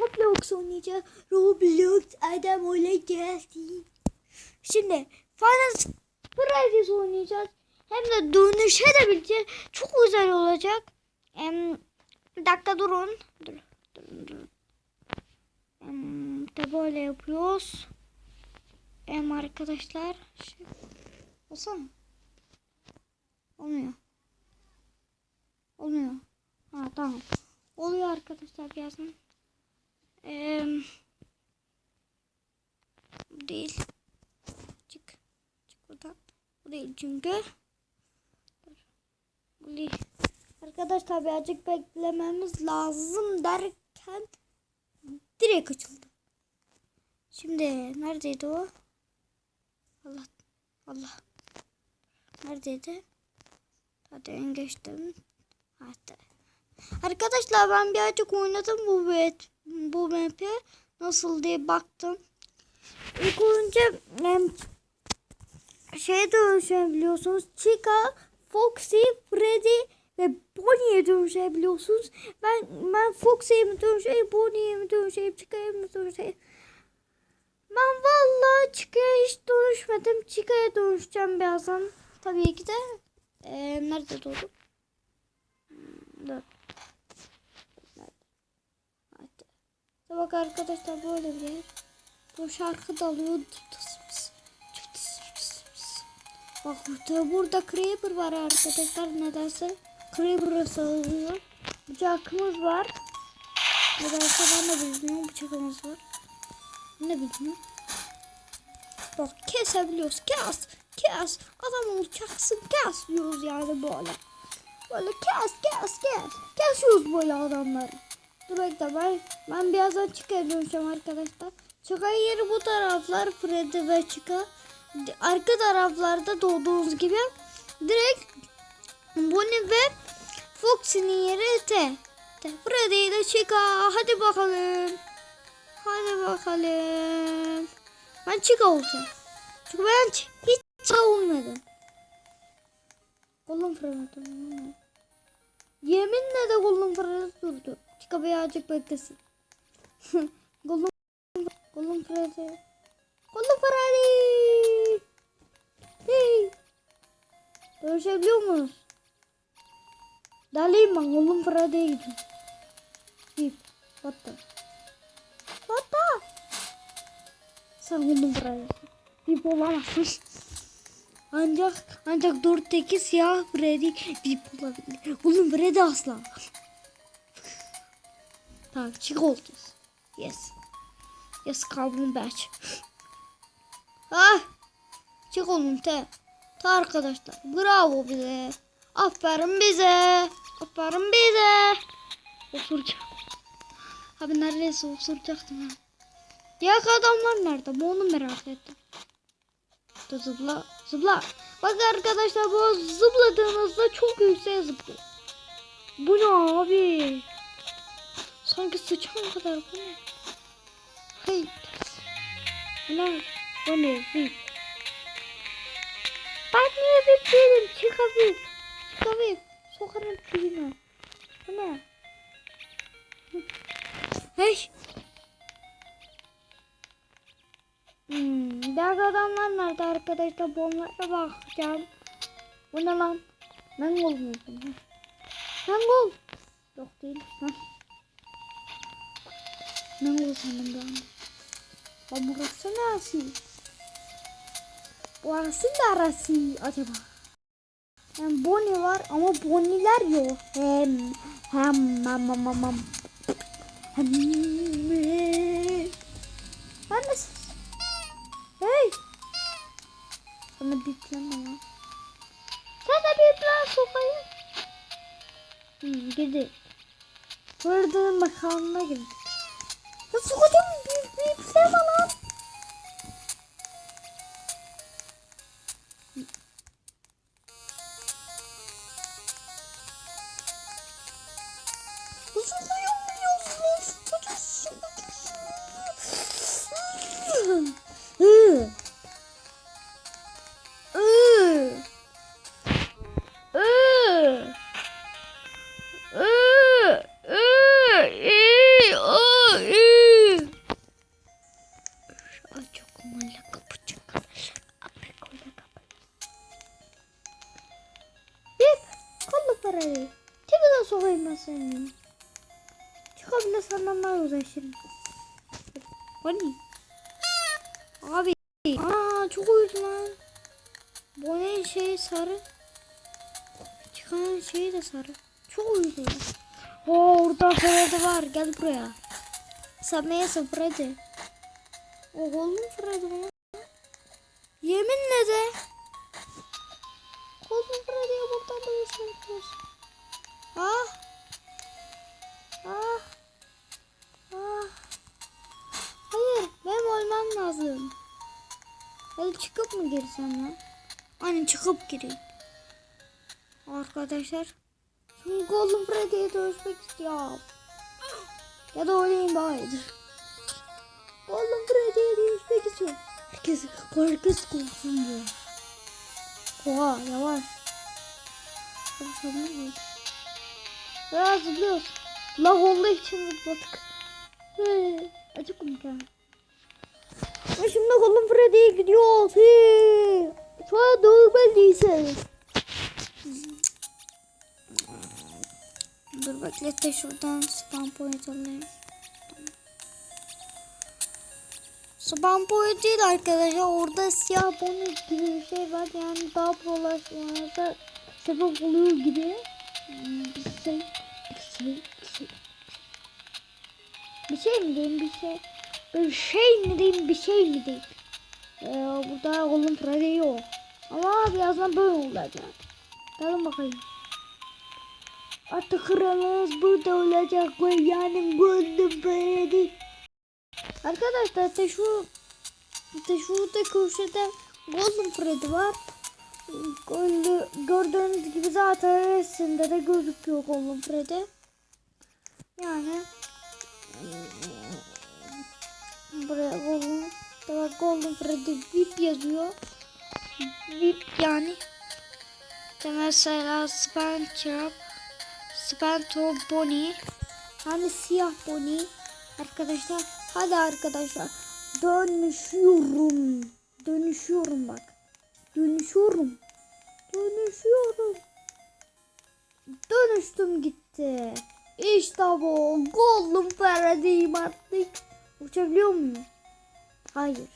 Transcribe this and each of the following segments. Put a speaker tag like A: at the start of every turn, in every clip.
A: Roblox oynayacağız. Roblox adam olacağız. Şimdi Final Fridays oynayacağız. Hem de dönüşebileceğiz. Çok güzel olacak. Em, bir dakika durun. Dur, dur, dur. Em, de böyle yapıyoruz. Em arkadaşlar. Şey, olsana. Olmuyor. Olmuyor. Ha tamam. Oluyor arkadaşlar birazdan. Ee, bu değil. Çık. Çık buradan. Bu değil çünkü. Bu değil. Arkadaşlar birazcık beklememiz lazım derken direkt açıldı. Şimdi neredeydi o? Allah. Allah. Neredeydi? Hadi geçtim. Hadi. Arkadaşlar ben birazcık oynadım bu map, bu map'i. Nasıl diye baktım. İlk em, şeye dönüşebiliyorsunuz. Chica, Foxy, Freddy ve Bonnie'ye dönüşebiliyorsunuz. Ben ben Foxy'ye mi dönüşeyim, Bonnie'ye mi dönüşeyim, Chica'ya mı dönüşeyim? Ben vallahi Chica'ya hiç dönüşmedim. Chica'ya dönüşeceğim birazdan. Tabii ki de. Ee, nerede doğdum? Hmm, Dur. Hadi. İşte bak arkadaşlar böyle bir yer. Bu şarkı dalıyor. Bak burada, burada Creeper var arkadaşlar nedense. Creeper'a sağlıyor. Bıçakımız var. Nedense ben de bilmiyorum bıçakımız var. Ne bilmiyorum. Bak kesebiliyoruz. Kes. Kes. Adam olacaksın. Kes diyoruz yani böyle. Böyle kes kes kes. Kesiyoruz böyle adamları. Dur bekle ben, ben birazdan Chicka'ya dönüşeceğim arkadaşlar. Chicka'nın yeri bu taraflar Freddy ve Chica. Arka taraflarda doğduğunuz gibi direkt Bonnie ve Foxy'nin yeri T. T. Freddy ile Chica. Hadi bakalım. Hadi bakalım. Ben Chica olacağım. Çünkü ben hiç Chica olmadım. Kolum fırladı. Yeminle de kolum fırladı durdu. Chica birazcık beklesin. kolum kolum fırladı. Kolum fırladı. Hey. Dönüşebiliyor muyuz? Dalayım ben kolum fırladıya gidiyorum. Bip. Battı. Battı. Sen kolum fırladısın. Bip olamazsın. Ancak ancak dörtteki siyah Freddy bip olabilir. Oğlum Freddy asla. Tamam çık olacağız. Yes. Yes kalbim batch. Ah. Çık oğlum te. Ta arkadaşlar. Bravo bize. Aferin bize. Aferin bize. Osuracağım. Abi neredeyse osuracaktım ha. Diğer adamlar nerede? Bu onu merak ettim. Da zıpla zıpla. Bak arkadaşlar bu zıpladığınızda çok yükseğe zıplıyor. Bu ne abi? Sanki sıçan kadar bu ne? Bu ne? Bu ne? Bir. Ben niye bir değilim? Çıkabilir. Çıkabilir. Sokarım birine. Bu ne? Hey. Hmm, diğer adamlar nerede arkadaşlar? Bu onlara bakacağım. Bu ne lan? Mangol mu? Mangol. Yok değil. Ha. Mangol sandım bir anda. Ama burası neresi? Burası neresi acaba? Hem Bonnie var ama Bonnie'ler yok. Hem hem hem hem hem hem. Ben de Hey! Bana bipleme ya. Sen de biplen sokayım. Hmm, gidi. Vırdığın makamına girdi. Ya sokacağım bip bipleme lan. Sokuyorum Ne? Abi. Aa çok uyudu lan. Bu ne şey sarı. Çıkan şey de sarı. Çok uyudu. Oo orada Freddy var. Gel buraya. Same'ye Freddy. O oğlum Freddy mi? Yeminle de. Çıkıp mı girsem lan? Hani çıkıp gireyim. Arkadaşlar. Şimdi Golden Freddy'ye dönüşmek istiyorum. Ya da oynayayım iyidir. Golden Freddy'ye dönüşmek istiyorum. Herkes, herkes korksun bu. Oha yavaş. Olmuyor. Biraz zıplıyoruz. Lag olduğu için zıpladık. Acı komik ha. Ve Şimdi Golden Freddy'ye gidiyoruz. Hey. Şu an dövmeliyiz. Dur bekle şuradan spam point alayım. Spam point değil arkadaşlar. Orada siyah bonus gibi bir şey var. Yani daha prolaşmanıza sebep oluyor gibi. Hmm, Bir şey, bir şey, bir şey. Bir şey mi diyeyim bir şey? Bir şey mi diyeyim bir şey mi diyeyim? Ee, burada Golden Freddy yok. Ama birazdan böyle olacak. Gelin bakayım. Artık kralınız burada olacak ve yani Golden Freddy. Arkadaşlar de şu de şurada köşede Golden Freddy var. Gördüğünüz gibi zaten resimde de gözüküyor Golden Freddy. Yani buraya Golden Burada Golden Freddy VIP yazıyor. VIP yani. İşte mesela Spantop Spanto Bonnie. Hani siyah Bonnie. Arkadaşlar hadi arkadaşlar. Dönüşüyorum. Dönüşüyorum bak. Dönüşüyorum. Dönüşüyorum. Dönüştüm gitti. İşte bu. Golden Freddy'yim artık uçabiliyor muyum? Hayır.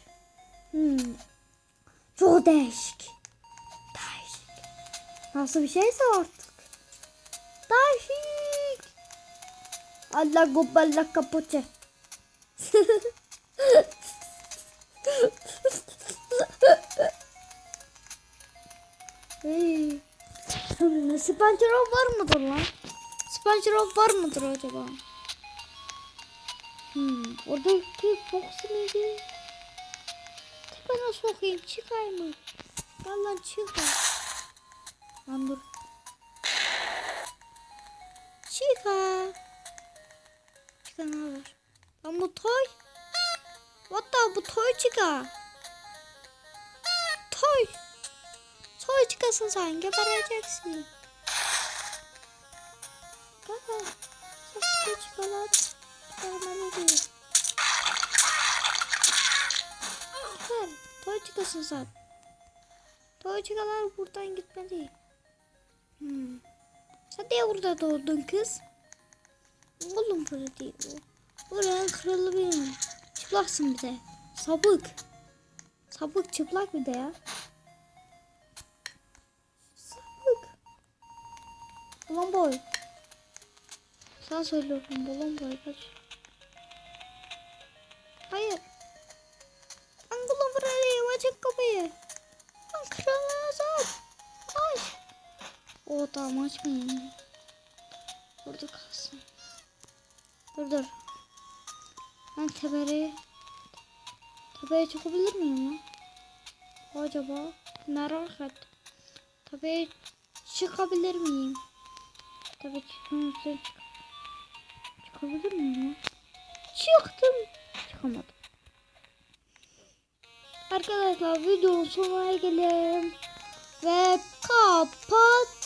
A: Hmm. Çok değişik. Değişik. Nasıl bir şeyse artık. Değişik. Allah goballa kapote. hey. Hmm, Spancherov var mıdır lan? Spancherov var mıdır acaba? Hmm, oradaki Fox mıydı? Bana sokayım çıkar mı? Vallahi çıkar. Lan dur. Çıkar. Ne var? Lan bu toy. What the bu toy çıkar. Toy. Toy çıkasın sen gebereceksin. Çıkar. Toy çıkasın sen. Toy çıkalar buradan gitmedi. Hmm. Sen de burada doğdun kız. Oğlum böyle değil bu. Buranın kralı benim. Çıplaksın bir de. Sabık. Sabık çıplak bir de ya. Sabık. Ulan boy. Sen söylüyorum balon boy kaç. Hayır. Ben kulun fırlayayım açık kapıyı. Ben kralına sat. Aç. O tamam açmayayım. Burada kalsın. Dur dur. Ben tepeye tepeye çıkabilir miyim lan? Acaba merak et. Tepeye çıkabilir miyim? Tabii çıkamazsın. Çıkabilir miyim lan? Çıktım. Çıkamadım. Arkadaşlar videonun sonuna gelelim. Ve kapat.